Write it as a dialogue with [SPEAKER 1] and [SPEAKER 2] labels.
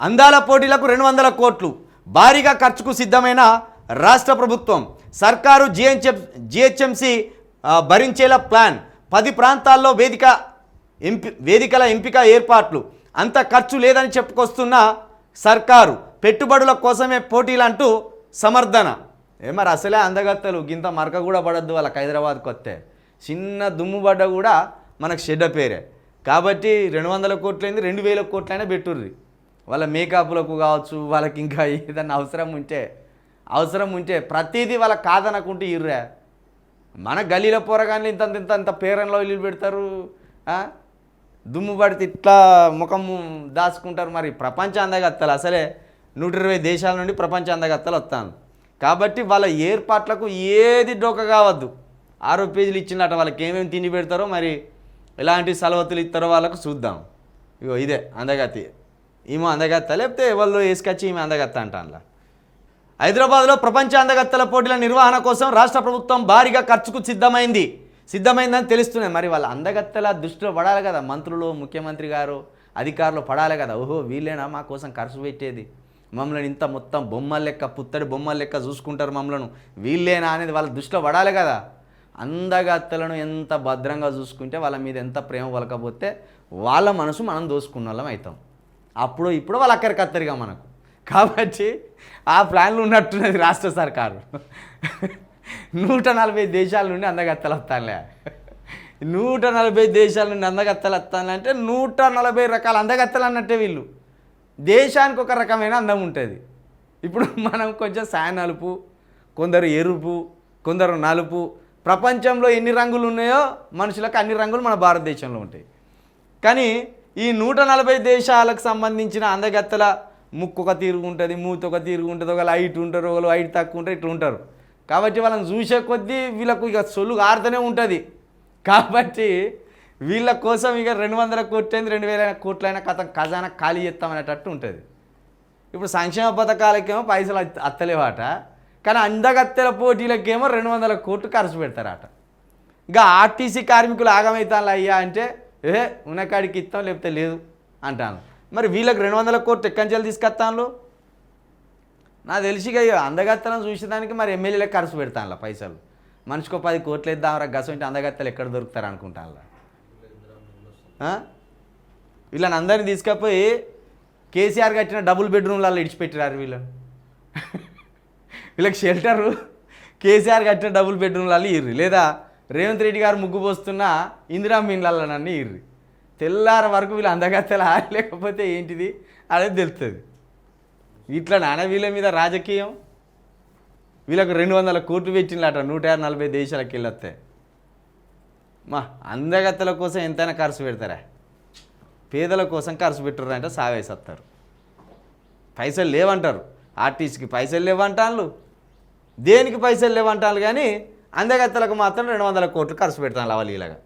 [SPEAKER 1] అందాల పోటీలకు రెండు వందల కోట్లు. భారీగా ఖర్చుకు సిద్ధమైన రాష్ట్ర ప్రభుత్వం. సర్కారు జిహెచ్ఎం జిహెచ్ఎంసి భరించేలా ప్లాన్. పది ప్రాంతాల్లో వేదిక ఎంపి వేదికల ఎంపిక ఏర్పాట్లు. అంత ఖర్చు లేదని చెప్పుకొస్తున్న సర్కారు పెట్టుబడుల కోసమే పోటీలంటూ సమర్థన. ఏ అసలే అందగత్తలు. గింత మరక కూడా పడద్దు వాళ్ళకి హైదరాబాద్కి వస్తే. చిన్న దుమ్ము పడ్డ కూడా మనకు షెడ్డ పేరే. కాబట్టి రెండు వందల కోట్లైంది రెండు వేల కోట్లైనా పెట్టుర్రి. వాళ్ళ మేకప్లకు కావచ్చు వాళ్ళకి ఇంకా ఏదన్నా అవసరం ఉంటే అవసరం ఉంటే ప్రతిదీ వాళ్ళకి కాదనకుంటే ఇర్రా. మన గల్లీలో పోరగానే ఇంత ఇంత ఇంత పేరంలో ఇల్లు పెడతారు దుమ్ము పడితే ఇట్లా ముఖము దాచుకుంటారు మరి. ప్రపంచ అందగత్తలు. అసలే నూట ఇరవై దేశాల నుండి ప్రపంచ అందగత్తలు వస్తాను కాబట్టి వాళ్ళ ఏర్పాట్లకు ఏది డోక కావద్దు. ఆరో పేజీలు ఇచ్చినట్ట వాళ్ళకి ఏమేమి తిండి పెడతారో మరి ఎలాంటి సలవతులు ఇస్తారో వాళ్ళకు చూద్దాం. ఇగో ఇదే అందగతి ఈమె అందగత్త? లేకపోతే ఎవరు వేసుకొచ్చి ఈమె అందగత్త అంట అందులో హైదరాబాద్లో ప్రపంచ అందగత్తల పోటీల నిర్వహణ కోసం రాష్ట్ర ప్రభుత్వం భారీగా ఖర్చుకు సిద్ధమైంది. సిద్ధమైందని తెలుస్తున్నాయి. మరి వాళ్ళ అందగత్తల దృష్టిలో పడాలి కదా? మంత్రులు ముఖ్యమంత్రి గారు అధికారులు పడాలి కదా? ఓహో వీళ్ళేనా మా కోసం ఖర్చు పెట్టేది? మమ్మల్ని ఇంత మొత్తం బొమ్మల లెక్క పుత్తడి బొమ్మల లెక్క చూసుకుంటారు మమ్మల్ని. వీళ్ళేనా అనేది వాళ్ళ దృష్టిలో పడాలి కదా? అందగత్తలను ఎంత భద్రంగా చూసుకుంటే వాళ్ళ మీద ఎంత ప్రేమ వలకపోతే వాళ్ళ మనసు మనం దోసుకున్న వాళ్ళం అవుతాం. అప్పుడు ఇప్పుడు వాళ్ళు అక్కడికి అత్తరుగా మనకు. కాబట్టి ఆ ప్లాన్లు ఉన్నట్టున్నది రాష్ట్ర సర్కారు. నూట నలభై దేశాల నుండి అందగత్తలు వస్తానులే. నూట నలభై దేశాల నుండి అందగత్తలు వస్తాను అంటే నూట నలభై రకాల అందగత్తలు అన్నట్టే వీళ్ళు. దేశానికి ఒక రకమైన అందం ఉంటుంది. ఇప్పుడు మనం కొంచెం సాయ నలుపు కొందరు ఎరుపు కొందరు నలుపు. ప్రపంచంలో ఎన్ని రంగులు ఉన్నాయో మనుషులకు అన్ని రంగులు మన భారతదేశంలో ఉంటాయి. కానీ ఈ నూట నలభై దేశాలకు సంబంధించిన అందగత్తెల ముక్కు ఒక తీరుగు ఉంటుంది మూత ఒక తీరుగు ఉంటుంది ఒకళ్ళు హైట్ ఉంటారు ఒకరు హైట్ తక్కువ ఉంటారు ఇట్లా ఉంటారు. కాబట్టి వాళ్ళని చూసే కొద్దీ వీళ్ళకు ఇక సొల్లు ఆరుతూనే ఉంటుంది. కాబట్టి వీళ్ళ కోసం ఇక రెండు వందల కోట్లైంది రెండు వేల కోట్లైన కథ ఖజానా ఖాళీ చేస్తామనేటట్టు ఉంటుంది. ఇప్పుడు సంక్షేమ పథకాలకేమో పైసలు అత్తలేవాట. కానీ అందగత్తెల పోటీలకేమో రెండు వందల కోట్లు ఖర్చు పెడతారట. ఇంకా ఆర్టీసీ కార్మికులు ఆగమవుతాను అయ్యా అంటే ఏ ఉన్నకాడికి ఇస్తాం లేకపోతే లేదు? అంటాను. మరి వీళ్ళకి రెండు వందల కోట్లు ఎక్కంచెలు నుంచి తీసుకొస్తాను నాకు తెలిసి ఇక చూసేదానికి మరి ఎమ్మెల్యేలకు ఖర్చు పెడతాను పైసలు. మనిషికో పది కోట్లు ఇద్దాం రా గసం అంటే అందగత్తెలు ఎక్కడ దొరుకుతారు అనుకుంటాను వీళ్ళని అందరిని తీసుకపోయి కేసీఆర్ కట్టిన డబుల్ బెడ్రూమ్లలో ఇడిచిపెట్టినారు వీళ్ళని వీళ్ళకి షెల్టరు. కేసీఆర్ కట్టిన డబుల్ బెడ్రూమ్లలో ఇర్రి. లేదా రేవంత్ రెడ్డి గారు ముగ్గు పోస్తున్న ఇందిరా మీన్లన్నీ ఇర్రి తెల్లార వరకు వీళ్ళు అందగత్తెల లేకపోతే ఏంటిది అనేది తెలుస్తుంది ఇట్లా నాన్న వీళ్ళ మీద రాజకీయం? వీళ్ళకు రెండు వందల కోట్లు పెట్టినట నూట యాభై నలభై దేశాలకు వెళ్ళొస్తే మా అందగత్తెల కోసం ఎంతైనా ఖర్చు పెడతారా? పేదల కోసం ఖర్చు పెట్టారంటే సావేసేస్తారు పైసలు లేవంటారు. ఆర్టిస్ట్కి పైసలు లేవంటాళ్ళు దేనికి పైసలు లేవంటాను కానీ అందగత్తెలకు మాత్రం రెండు వందల కోట్లు ఖర్చు పెడతాను అవలీలగా